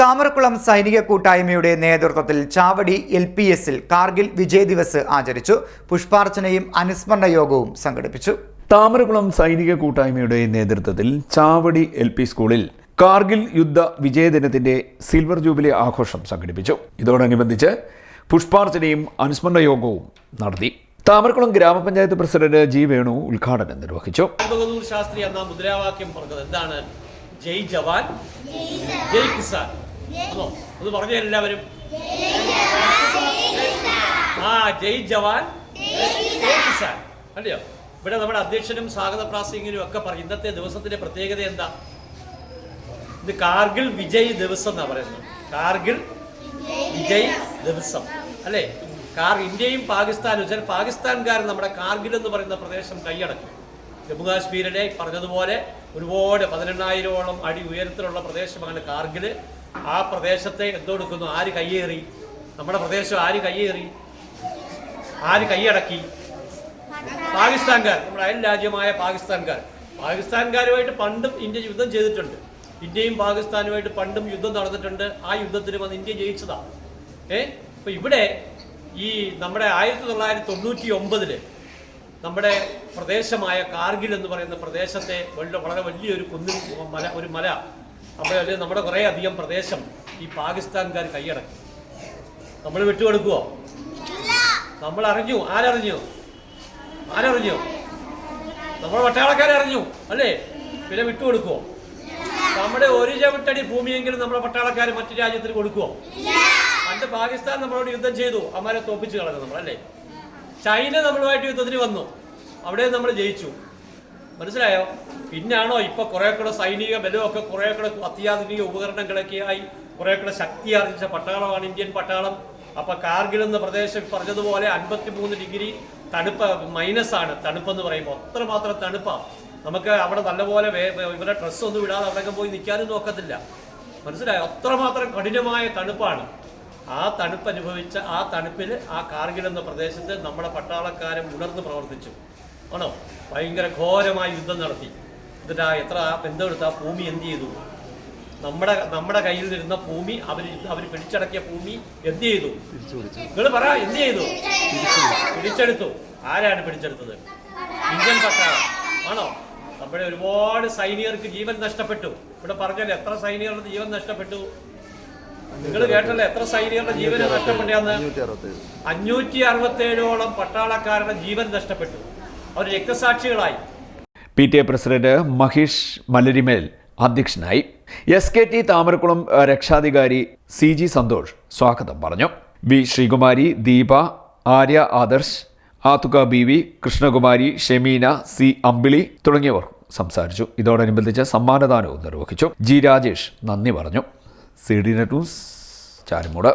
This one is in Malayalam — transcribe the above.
താമരക്കുളം സൈനിക കൂട്ടായ്മയുടെ നേതൃത്വത്തിൽ ചാവടി എൽ പി എസിൽ കാർഗിൽ വിജയ് ദിവസ് ആചരിച്ചു. പുഷ്പാർച്ചനയും അനുസ്മരണ യോഗവും സംഘടിപ്പിച്ചു. താമരക്കുളം സൈനിക കൂട്ടായ്മയുടെ നേതൃത്വത്തിൽ ചാവടി എൽ പി സ്കൂളിൽ കാർഗിൽ യുദ്ധ വിജയദിനത്തിന്റെ സിൽവർ ജൂബിലി ആഘോഷം സംഘടിപ്പിച്ചു. ഇതോടനുബന്ധിച്ച് പുഷ്പാർച്ചനയും അനുസ്മരണ യോഗവും നടത്തി. താമരക്കുളം ഗ്രാമപഞ്ചായത്ത് പ്രസിഡന്റ് ജി വേണു ഉദ്ഘാടനം നിർവഹിച്ചു. ശാസ്ത്രി എന്ന മുദ്രാവാക്യം പറഞ്ഞത് എന്താണ്? ജയ് ജവാൻ ജയ് കിസാൻ. ആണോ അത് പറഞ്ഞ എല്ലാവരും. ആ ജയ് ജവാൻ. ജയ് കിസാൻ. അല്ലയോ? ഇവിടെ നമ്മുടെ അധ്യക്ഷനും സ്വാഗത പ്രാസിംഗിനും ഒക്കെ പറഞ്ഞു ഇന്നത്തെ ദിവസത്തിന്റെ പ്രത്യേകത എന്താ? ഇത് കാർഗിൽ വിജയ് ദിവസം എന്നാ പറയുന്നത്. കാർഗിൽ വിജയ് ദിവസം. അല്ലേ? കാർ ഇന്ത്യയും പാകിസ്ഥാനും. വെച്ചാൽ പാകിസ്ഥാൻകാർ നമ്മുടെ കാർഗിൽ എന്ന് പറയുന്ന പ്രദേശം കൈയടക്കും. ജമ്മു കാശ്മീരിലെ പറഞ്ഞതുപോലെ ഒരുപാട് പതിനെണ്ണായിരോളം അടി ഉയരത്തിലുള്ള പ്രദേശമാണ് കാർഗിൽ ആ പ്രദേശത്തെ എന്തെടുക്കുന്നു ആര് കയ്യേറി? നമ്മുടെ പ്രദേശം ആര് കയ്യേറി? ആര് കൈയടക്കി? പാകിസ്ഥാൻകാർ. നമ്മുടെ അയൽ രാജ്യമായ പാകിസ്ഥാൻകാർ. പാകിസ്ഥാൻകാരുമായിട്ട് പണ്ടും ഇന്ത്യ യുദ്ധം ചെയ്തിട്ടുണ്ട്. ഇന്ത്യയും പാകിസ്ഥാനുമായിട്ട് പണ്ടും യുദ്ധം നടന്നിട്ടുണ്ട്. ആ യുദ്ധത്തിന് വന്ന് ഇന്ത്യ ജയിച്ചതാണ് ഏ? അപ്പൊ ഇവിടെ ഈ നമ്മുടെ ആയിരത്തി തൊള്ളായിരത്തി തൊണ്ണൂറ്റി ഒമ്പതിൽ നമ്മുടെ പ്രദേശമായ കാർഗിൽ എന്ന് പറയുന്ന പ്രദേശത്തെ വളരെ വലിയൊരു കുന്നിൻ മല ഒരു മല അവിടെ അല്ലെങ്കിൽ നമ്മുടെ കുറേ അധികം പ്രദേശം ഈ പാകിസ്ഥാൻകാർ കൈയടക്കി. നമ്മൾ വിട്ടുകൊടുക്കുവോ? നമ്മൾ അറിഞ്ഞു. ആരറിഞ്ഞു? ആരറിഞ്ഞു? നമ്മൾ പട്ടാളക്കാരെ അറിഞ്ഞു അല്ലേ? പിന്നെ വിട്ടുകൊടുക്കുവോ? നമ്മുടെ ഒരു ചവിട്ടടി ഭൂമിയെങ്കിലും നമ്മുടെ പട്ടാളക്കാർ മറ്റു രാജ്യത്തിന് കൊടുക്കുവോ? പണ്ട് പാകിസ്ഥാൻ നമ്മളോട് യുദ്ധം ചെയ്തു. അമ്മാരെ തോപ്പിച്ച് കളഞ്ഞു നമ്മളല്ലേ ചൈന നമ്മളുമായിട്ട് യുദ്ധത്തിന് വന്നു. അവിടെ നമ്മൾ ജയിച്ചു. മനസ്സിലായോ? പിന്നാണോ ഇപ്പൊ കുറെ കൂടെ സൈനിക ബലമൊക്കെ കുറെ കൂടെ അത്യാധുനിക ഉപകരണങ്ങളൊക്കെ ആയി കുറെ കൂടെ ശക്തി ആർജിച്ച പട്ടാളമാണ് ഇന്ത്യൻ പട്ടാളം. അപ്പൊ കാർഗിൽ എന്ന പ്രദേശം പറഞ്ഞതുപോലെ അൻപത്തിമൂന്ന് ഡിഗ്രി തണുപ്പ് മൈനസ് ആണ് തണുപ്പെന്ന് പറയുമ്പോൾ അത്രമാത്രം തണുപ്പാണ് നമുക്ക് അവിടെ നല്ലപോലെ ഇവരുടെ ഡ്രസ് ഒന്നും ഇടാതെ അവിടെ പോയി നിൽക്കാനും നോക്കത്തില്ല. മനസ്സിലായോ? അത്രമാത്രം കഠിനമായ തണുപ്പാണ്. ആ തണുപ്പ് അനുഭവിച്ച ആ തണുപ്പിൽ ആ കാർഗിൽ എന്ന പ്രദേശത്ത് നമ്മുടെ പട്ടാളക്കാരൻ ഉണർന്ന് പ്രവർത്തിച്ചു. ആണോ? ഭയങ്കര ഘോരമായ യുദ്ധം നടത്തി. എന്നിട്ട് ആ എത്ര ആ ഭൂമി എന്ത് ചെയ്തു? നമ്മുടെ നമ്മുടെ കയ്യിൽ നിന്ന ഭൂമി അവർ അവർ പിടിച്ചടക്കിയ ഭൂമി എന്ത് ചെയ്തു? നിങ്ങൾ പറ എന്ത് ചെയ്തു? പിടിച്ചെടുത്തു. ആരാണ് പിടിച്ചെടുത്തത്? ഇന്ത്യൻ പട്ടാളം. ആണോ? നമ്മുടെ ഒരുപാട് സൈനികർക്ക് ജീവൻ നഷ്ടപ്പെട്ടു. ഇവിടെ പറഞ്ഞല്ലോ എത്ര സൈനികരുടെ ജീവൻ നഷ്ടപ്പെട്ടു? നിങ്ങൾ കേട്ടല്ലോ എത്ര സൈനികരുടെ ജീവൻ നഷ്ടപ്പെട്ടെന്ന് അഞ്ഞൂറ്റി അറുപത്തേഴോളം പട്ടാളക്കാരുടെ ജീവൻ നഷ്ടപ്പെട്ടു. അവർ രക്തസാക്ഷികളായി. P T A president Mahesh Malarimel അധ്യക്ഷനായി. എസ് കെ ടി താമരക്കുളം രക്ഷാധികാരി സി ജി സന്തോഷ് സ്വാഗതം പറഞ്ഞു. V Sreekumari Deepa Arya Adarsh Athuka B V Krishnakumari Shemeena C Ambili തുടങ്ങിയവർ സംസാരിച്ചു. ഇതോടനുബന്ധിച്ച് സമ്മാനദാനവും നിർവഹിച്ചു. ജി രാജേഷ് നന്ദി പറഞ്ഞു. C D net news Charumood.